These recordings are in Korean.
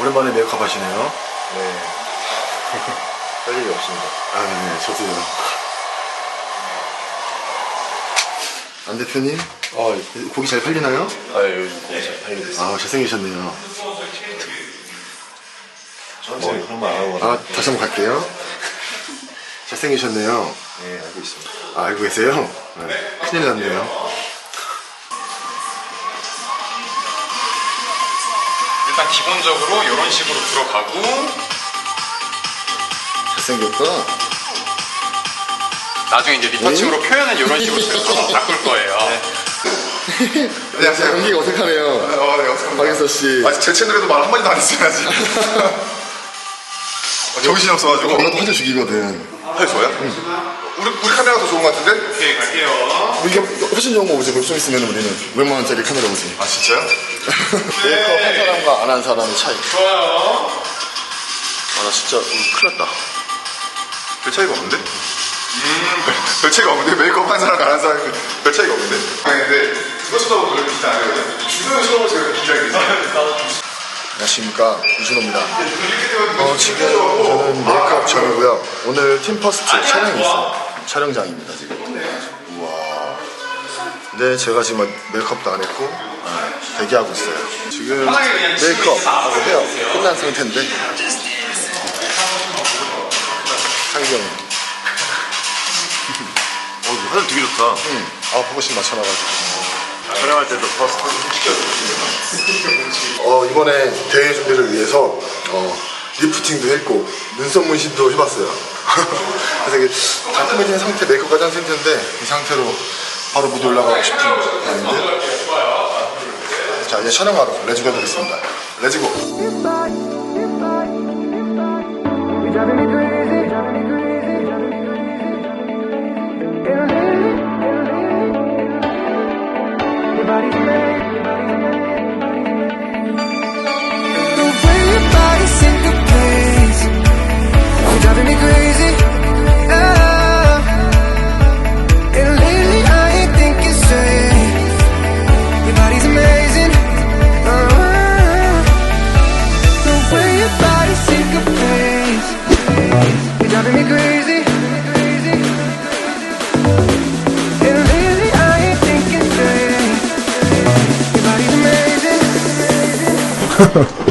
오랜만에 메이크업 하시네요. 네. 할 일이 없습니다. 아, 네, 저도요. 안 대표님, 아, 고기 잘 팔리나요? 아 요즘 고기 잘 팔리고 있어요. 아, 잘생기셨네요. 뭐 그런 말안 하고. 아, 다시 한번 갈게요. 잘생기셨네요. 네, 알고 있습니다. 아, 알고 계세요? 네. 큰일 났네요. 기본적으로 이런 식으로 들어가고 잘생겼다. 나중에 이제 리터칭으로 표현은 이런 식으로 좀 바꿀 거예요. 안녕하세요. 연기가 어색하네요. 어, 네, 어색합니다. 박인서 씨. 아, 제 채널에도 말 한마디도 안 했어야지. 어, 정신이 없어가지고. 이것도 화제 죽이거든. 할 좋아요? 우리, 우리 카메라가 더 좋은 것 같은데? 오케이 갈게요. 이게 훨씬 좋은 거 보지. 좀 있으면 우리는 500만 원짜리 카메라 보지. 아, 진짜요? 메이크업 한 사람과 안 한 사람의 차이. 좋아요. 아, 나 진짜 음, 큰일 났다. 별 차이가 없는데? 별 차이가 없는데? 메이크업 한 사람, 안 한 사람, 별 차이가 없는데? 아니, 근데 쳐다보고 비슷 안 해요. 주변을 쳐다보고 제가 긴장이 돼서. 안녕하십니까. 이준호입니다. 어, 지금 저는 메이크업 전이고요. 오늘 팀퍼스트 촬영이 있어요. 촬영장입니다, 지금. 우와. 근데 제가 지금 메이크업도 안 했고, 아, 대기하고 있어요. 지금 메이크업 하고 헤어 끝난 상태인데, 상경이. 어, 화장 되게 좋다. 응. 아홉 번씩 맞춰놔가지고. 촬영할 때도 퍼스트 어, 이번에 대회 준비를 위해서 어, 리프팅도 했고 눈썹 문신도 해봤어요. 그래서 이게 달콤해진 상태, 메이크업까지 한 상태인데 이 상태로 바로 무대 올라가고 싶은 마인드. 자 이제 촬영하러 레츠고 해보겠습니다. 레츠고. the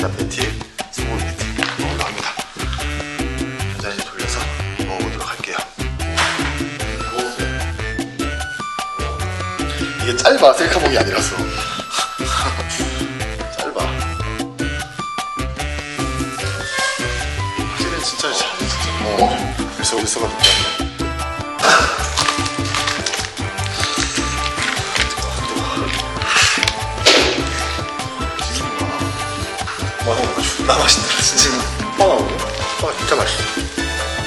스몰 미트 먹으러 합니다. 일단 이제 돌려서 먹어보도록 할게요. 이게 짧아 셀카봉이 아니라서 짧아 진짜 잘 어, 벌써 벌써가 됐다. 존나 맛있다, 진짜. 뻔하고. 아, 진짜 맛있어.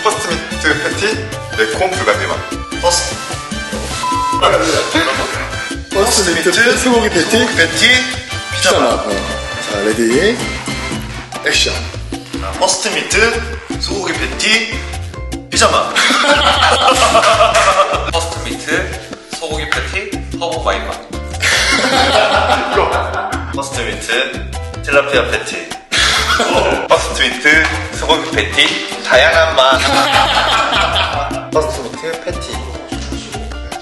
퍼스트 미트 패티 매콤 불가능 맛. 퍼스트 버스트 미트 소고기 패티 패티 피자 맛. 어. 자, 레디, 액션. 퍼스트 미트 소고기 패티 피자 맛. 퍼스트 미트, 소고기 패티, 허브 와인 맛. 퍼스트 미트 틸라피아 패티. 퍼스트 미트 소고기 패티 다양한 맛. 퍼스트 미트 패티.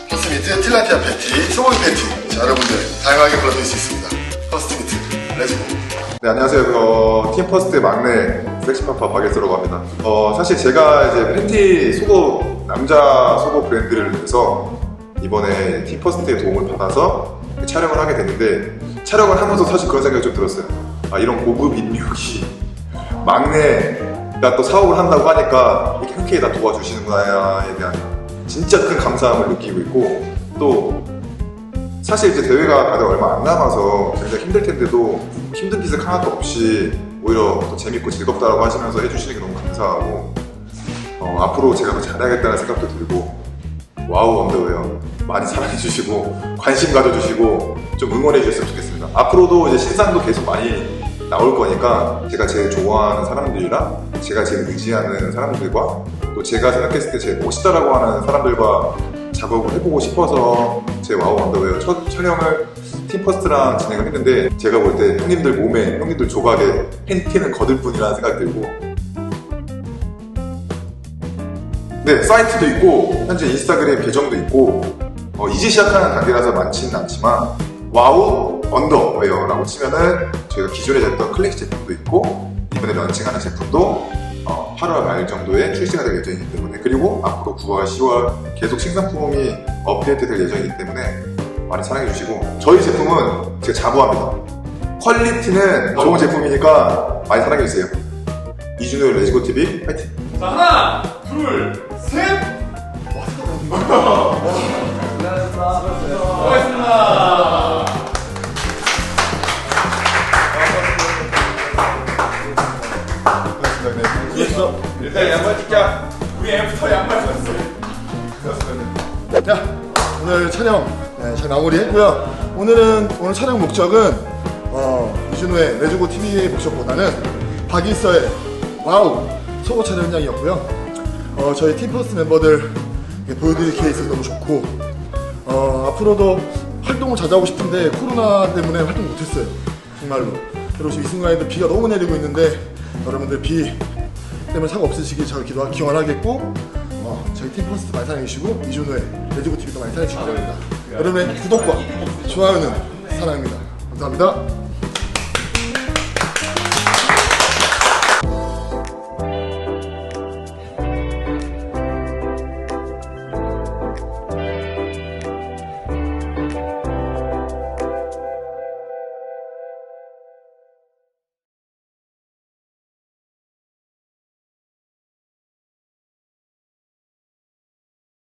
버스트 미트 tilapia 패티, 소고기 패티. 자, 여러분들 다양하게 골라드릴 수 있습니다. 버스트 미트, 레츠고. 네, 안녕하세요. 어, 팀퍼스트 막내 섹시파파 바게스라고 합니다. 어, 사실 제가 이제 팬티 속옷, 남자 속옷 브랜드를 해서 이번에 팀퍼스트의 도움을 받아서 촬영을 하게 됐는데 촬영을 하면서 사실 그런 생각이 좀 들었어요. 아, 이런 고급 인력이 막내가 또 사업을 한다고 하니까 이렇게 흔쾌히 다 도와주시는구나에 대한 진짜 큰 감사함을 느끼고 있고 또 사실 이제 대회가 다들 얼마 안 남아서 굉장히 힘들 텐데도 힘든 기색 하나도 없이 오히려 더 재밌고 즐겁다라고 하시면서 해주시는 게 너무 감사하고 어, 앞으로 제가 더 잘해야겠다는 생각도 들고 와우 언더웨어 많이 사랑해주시고 관심 가져주시고 좀 응원해 주셨으면 좋겠습니다. 앞으로도 이제 신상도 계속 많이 나올 거니까 제가 제일 좋아하는 사람들이랑 제가 제일 의지하는 사람들과 또 제가 생각했을 때 제일 멋있다라고 하는 사람들과 작업을 해보고 싶어서 제 와우 언더웨어 첫 촬영을 팀퍼스트랑 진행을 했는데 제가 볼 때 형님들 몸에 형님들 조각에 팬티는 거들 뿐이라는 생각이 들고. 네 사이트도 있고 현재 인스타그램 계정도 있고 어, 이제 시작하는 단계라서 많지는 않지만 와우 언더웨어라고 치면은 저희가 기존에 했던 클래식 제품도 있고 이번에 런칭하는 제품도 어, 8월 말 정도에 출시가 될 예정이기 때문에 그리고 앞으로 9월, 10월 계속 신상품이 업데이트 될 예정이기 때문에 많이 사랑해 주시고 저희 제품은 제가 자부합니다. 퀄리티는 좋은 제품이니까 많이 사랑해 주세요. 이준호 레지고 TV 파이팅! 자, 하나, 둘, 셋! 고맙습니다. 일단 양말 찍자. 우리 애부터 양말 줬어. 자, 오늘 촬영 네, 잘 마무리했고요. 오늘은 오늘 촬영 목적은 어, 이준호의 레주고 TV의 목적보다는 박일서의 와우 속옷 촬영 현장이었고요. 어, 저희 팀퍼스트 멤버들 보여드릴 있어서 너무 좋고 어, 앞으로도 활동을 자주 하고 싶은데 코로나 때문에 활동 못했어요. 정말로. 그리고 지금 이 순간에도 비가 너무 내리고 있는데 여러분들 비 때문에 사고 없으시길 잘 기도 기원하겠고 어, 저희 팀 퍼스트 많이 사랑해주시고 이준호의 레지고 TV도 많이 사랑해주시기 바랍니다. 여러분의 구독과 좋아요는 사랑입니다. 감사합니다.